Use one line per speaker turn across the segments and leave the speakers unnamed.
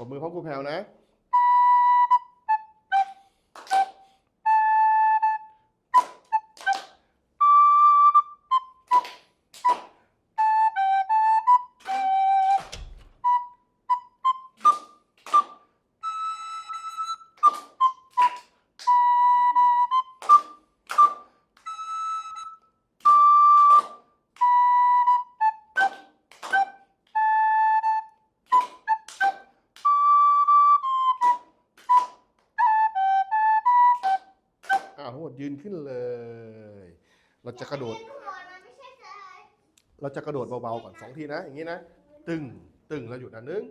ปรบมือพร้อมครูแพลวนะ ขึ้นเลย เราจะกระโดด
หัวนะไม่ใช่เลย
เราจะกระโดดเบาๆก่อนสองทีนะ อย่างนี้นะ ตึง ตึงแล้วหยุดนะหนึ่ง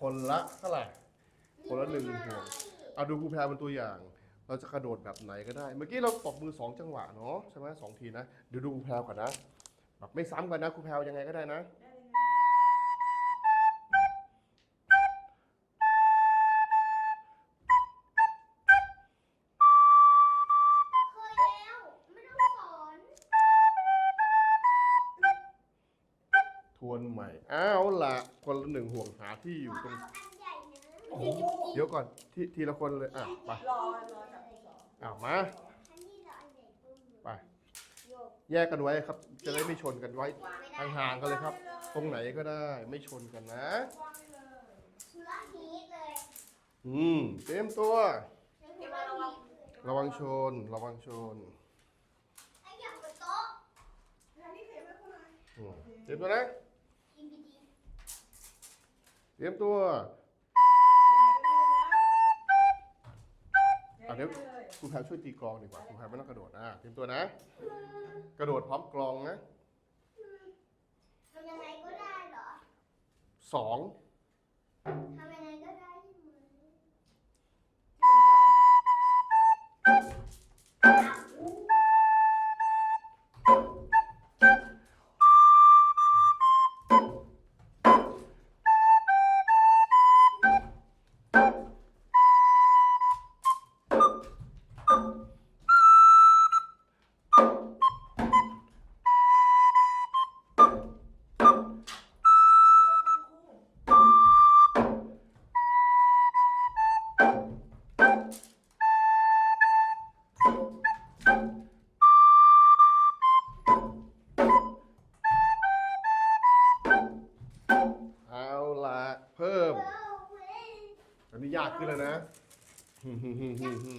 คนละเท่าไหร่คนละหนึ่งห่วงเอาดูครูแพรเป็นตัวอย่าง เราจะกระโดดแบบไหนก็ได้ เมื่อกี้เราตบมือสองจังหวะเนาะใช่ไหมสองทีนะเดี๋ยวดูครูแพรก่อนนะแบบไม่ซ้ำกันนะครูแพรยังไงก็ได้นะ
ม่
เอาละคนละหนึ่งห่วงหาที่อยู่ตรง
อันใหญ่นะ
เดี๋ยวก่อนทีทีละคนเลยอะไป
รอรอจับที่สอง
อะมา
อันนี้เราอันใหญ่ปุ้ม
ไป
โยก
แยกกันไว้ครับ จะได้ไม่ชนกันไว้
ไม่ได้
ห่างๆกันเลยครับ ตรงไหนก็ได้ไม่ชนกันนะ
วางเลย
ชุลฮีทเลย
อืมเตรียมตัว
เดี๋ยวระวัง
ระวังชน ระวังชน
ไอ้อย่างบนโต๊ะ
แล้วนี่เทไม่เป็นไร
อืมเตรียมตัวนะ
กินดี
เตรียมตัว
อะเดี๋ยวเลย
ครูแพรช่วยตีกลองดีกว่าครูแพรไม่ต้องกระโดดนะเตรียมตัวนะ กระโดดพร้อมกลองนะ
ๆทำยังไงก็ได้เหรอ
สอง
ทำยังไงก็ได้ใช่ไหม
ขึ้นแล้วนะ
อยากกิน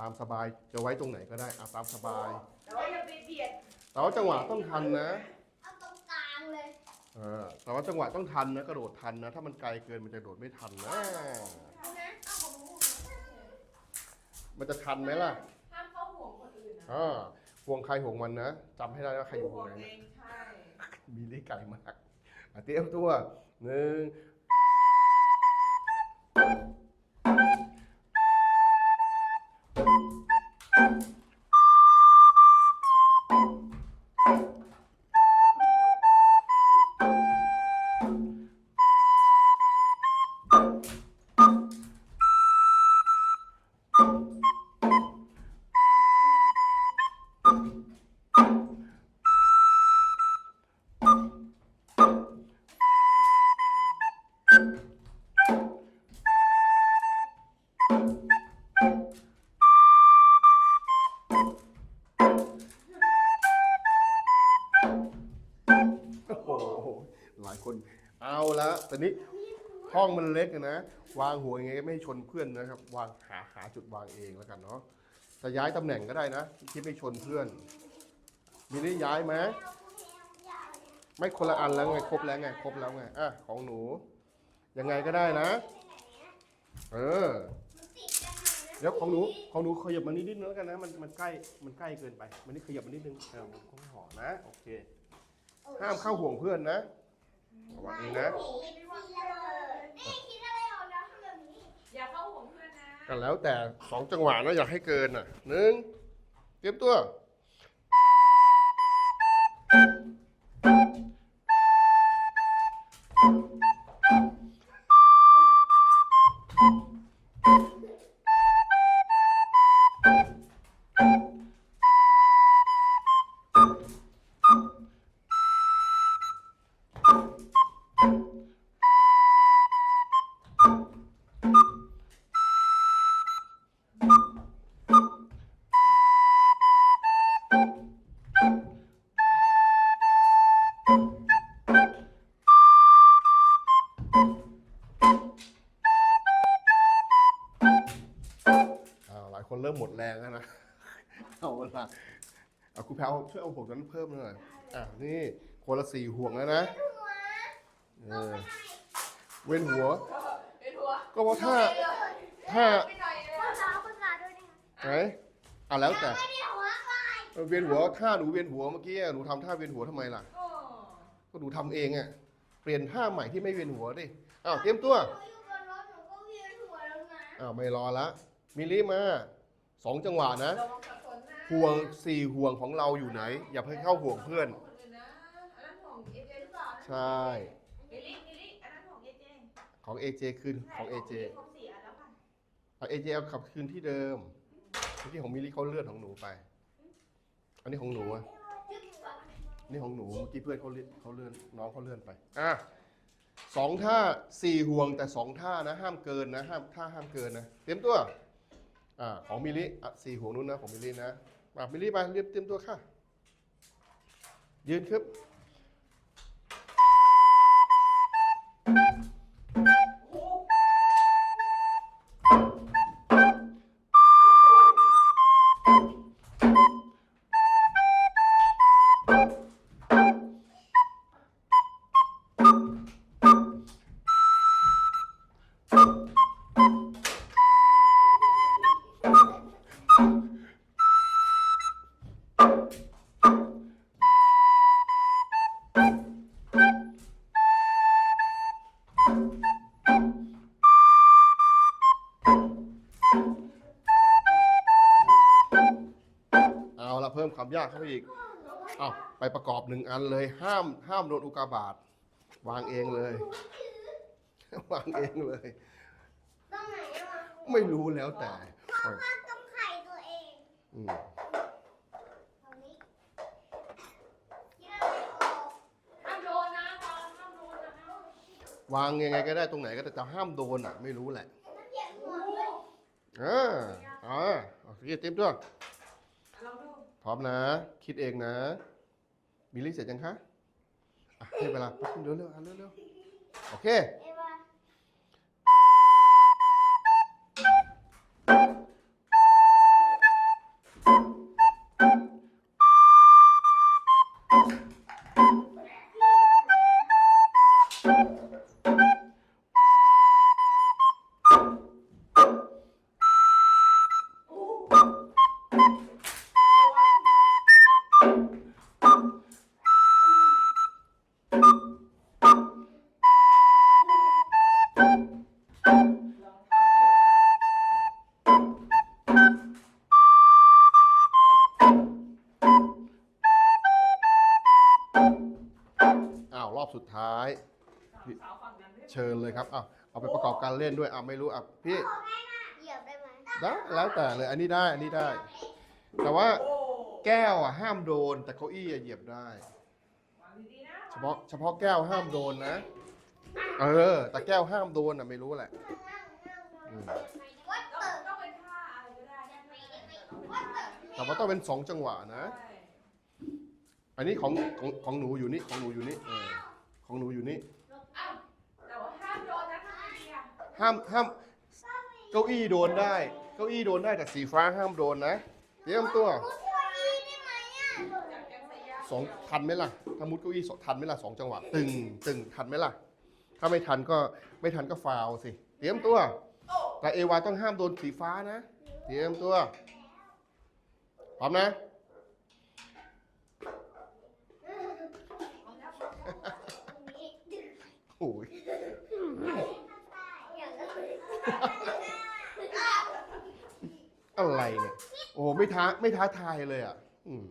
ตามสบายจะไว้ตรงไหนก็ได้อะตามสบาย
แต่ว่าอย่าไปเบียด
แต่ว่าจังหวะต้องทันนะ
เอาตรงกลางเลย
เออแต่ว่าจังหวะต้องทันนะกระโดดทันนะ ถ้ามันไกลเกินมันจะโดดไม่ทันนะ
เอานะเอาของหนู
มันจะทันไหมล่ะ
ห้ามเข้าห่วงคนอื่นนะ
อ่าห่วงใครห่วงมันนะจำให้ได้ว่าใครอยู่ห่วงไหน
เอ
นะ
งใช่
มีได้ไกลมากอะเตรียมตัวหนึ่ง โอ้โหหลายคนเอาละตอนนี้ห้องมันเล็กอะนะ วางหัวยังไงก็ไม่ให้ชนเพื่อนนะครับ วางหาหาจุดวางเองแล้วกันเนาะจะย้ายตำแหน่งก็ได้นะที่ไม่ชนเพื่อน มีได้ย้ายไหมไม่คนละอันแล้วไงครบแล้วไงครบแล้วไงอะของหนู ยังไงก็ได้นะ เออ เดี๋ยวของหนูของหนูขยับมานิดนิดนึงแล้วกันนะ มันมันใกล้มันใกล้เกินไป มันนี่ขยับมานิดนึงเออของห่อนะโอเค ห้ามเข้าห่วงเพื่อนนะระวังเองนะ
นี่คิดอะไรออกแล้วทำแบบนี้
อย่าเข้าห่วงเพื่อนนะ
ก็แล้วแต่สองจังหวะนะอยากให้เกินอะหนึ่งเตรียมตัวอ้าว แพลวช่วยเอาห่วงนั้นเพิ่มหน่อย อะนี่คนละสี่ห่วงแล้วนะเออเว้นหัว
เป็นหัว
ก็เพราะถ้า ถ้า
ไม่หน่อยเลย
ภาษาภาษาด้วยนะ
ไหนอะแล้วแต่
ไม่ได้หัวไป
เออเวียนหัวท่าหนูเวียนหัวเมื่อกี้อะหนูทำท่าเวียนหัวทำไมล่ะ
โอ้
ก็หนูทำเองอะ เปลี่ยนท่าใหม่ที่ไม่เวียนหัวดิ อ้าวเตรียมตัว
หนูอยู่บนรถหนูก็เวียนหัวแล้วนะ
อ้าวไม่รอละมิลลิมาสองจังหวะนะ
ระวังสับสนนะ
ห่วงสี่ห่วงของเราอยู่ไหน อย่าให้เข้าห่วงเพื่อน
ห่วงคนอื่นนะอันนั้นห่วงเอเจหรือเปล่า
ใช่
มิลลิมิลลิอันนั้นห่วงเอเจ
ของ AJ คืนของ AJ
ของสี่อันแล้วค่ะ
เอา AJ เอาขับคืนที่เดิมเมื่อกี้ของมิลลิเขาเลื่อนของหนูไป อันนี้ของหนูอะนี่ของหนูเมื่อกี้เพื่อนเขาเลื่อนเขาเลื่อนน้องเขาเลื่อนไปอะสองท่าสี่ห่วงแต่สองท่านะ ห้ามเกินนะห้ามท่าห้ามเกินนะเตรียมตัวอ่าของมิลลิอะสี่ห่วงนู้นนะของมิลลินะ มาบิลลิไปเรียบเตรียมตัวค่ะ ยืนครับ พิ่มความยากเข้าไปอีก เอาไปประกอบหนึ่งอันเลย ห้ามห้ามโดนอุกาบาตวางเองเลย วางเองเลย
ตรงไหนอะวะ
ไม่รู้แล้วแต่
เพราะว่าต้องไข่ตัวเอง
อืม
ตรงนี้คิดอะไรออก
ห้ามโดนนะตอนห้ามโดนนะ
วางยังไงก็ได้ตรงไหนก็ได้แต่ห้ามโดนอะ ไม่รู้แหละ
มันเหยียบหัวเลย
อ่าอ่าโอเคเตรียมตัว พร้อมนะ คิดเองนะมิลลี่เสร็จยังคะอะให้เวลาแป๊บนึงเร็วเร็วๆอะเร็วเร็วๆโอเค
เชิ
ญเลยครับอ้าวเอาไปประกอบการเล่นด้วยอ้าวไม่รู้อะพี่
เหยียบได้ไหม
ได้แล้วแต่เลยอันนี้ได้อันนี้ได้ แต่ว่า
โอ้
แก้วอะห้ามโดน แต่เก้าอี้อะเหยียบได้
วางดีๆนะ
เฉพาะเฉพาะแก้วห้ามโดนนะ เออ แต่แก้วห้ามโดนอะไม่รู้แหละอืม
วัด
ต้อง
เติบ
ต้องเป็นท่าอะไรก็ได้นะไม่ได้ไม่ต้องเป็น
วัด
ท่า
เติบ
แต่ว่าต้องเป็นสองจังหวะนะ
ใช่
อันนี้ของของของหนูอยู่นี่ของหนูอยู่นี่เออของหนูอยู่นี่
อ้าวแต่ว่าห้ามโดนนะทำไมดีอะ
ห้ามห้ามเก้าอี้โดนได้ เก้าอี้โดนได้แต่สีฟ้าห้ามโดนนะ เตรียมตัว
ส
องทันไหมล่ะถ้ามุดเก้าอี้สองทันไหมล่ะสองจังหวะตึงตึงทันไหมล่ะ ถ้าไม่ทันก็ไม่ทันก็ฟาวสิ เตรียมตัว แต่เอวาต้องห้ามโดนสีฟ้านะ เตรียมตัวพร้อมนะโอ้ย
อย่างนั้น
อะไรเนี่ย โอ้โหไม่ท้าไม่ท้าทายเลยอะ อืม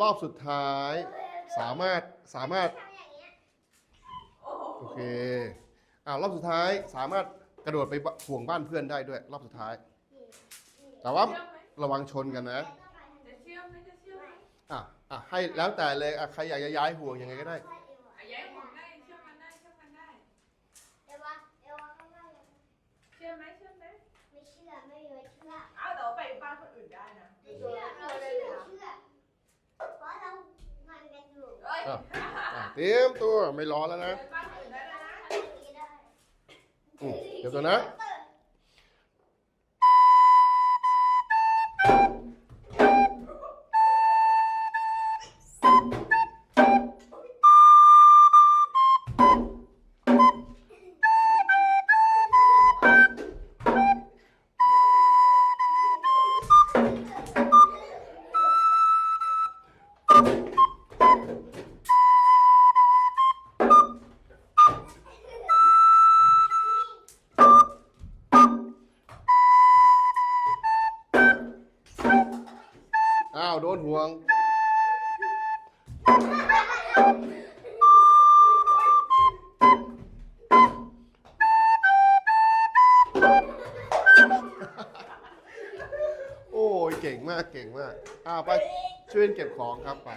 รอบสุดท้าย สามารถสามารถ
ทำอย่างเงี้ย
โอ้โห
โอเคอ่ารอบสุดท้ายสามารถกระโดดไปห่วงบ้านเพื่อนได้ด้วย รอบสุดท้าย แต่ว่า
เชื่อไหม
ระวังชนกันนะ
จะเชื่อไหมจะเชื่อไหม
อะอะให้แล้วแต่เลยอะใครอยากจะย้ายห่วงยังไงก็ได้
อะย้ายผมได้เชื่อมันได้เชื่อมันได้
เอวาเอวาก็ไม่
เชื่อไหมเชื่อไหม
ไม่เชื่อไม่มีไว้เชื่อ
อ้าวแต่ว่าไปบ้านคนอื่นได้นะ
ไม่เชื่อเราเชื่อเชื่อเพราะเรามันกันอยู่
เอ้ย
อะ อะ เตรียมตัวไม่รอแล้วนะ
ไปบ้านคนอื่นได้แล้วนะ
ทำอย่างนี้ได้
อืมเดี๋ยวตัวนะ โดนห่วง โอ้ยเก่งมากเก่งมากอ่าไปช่วยเก็บของครับไป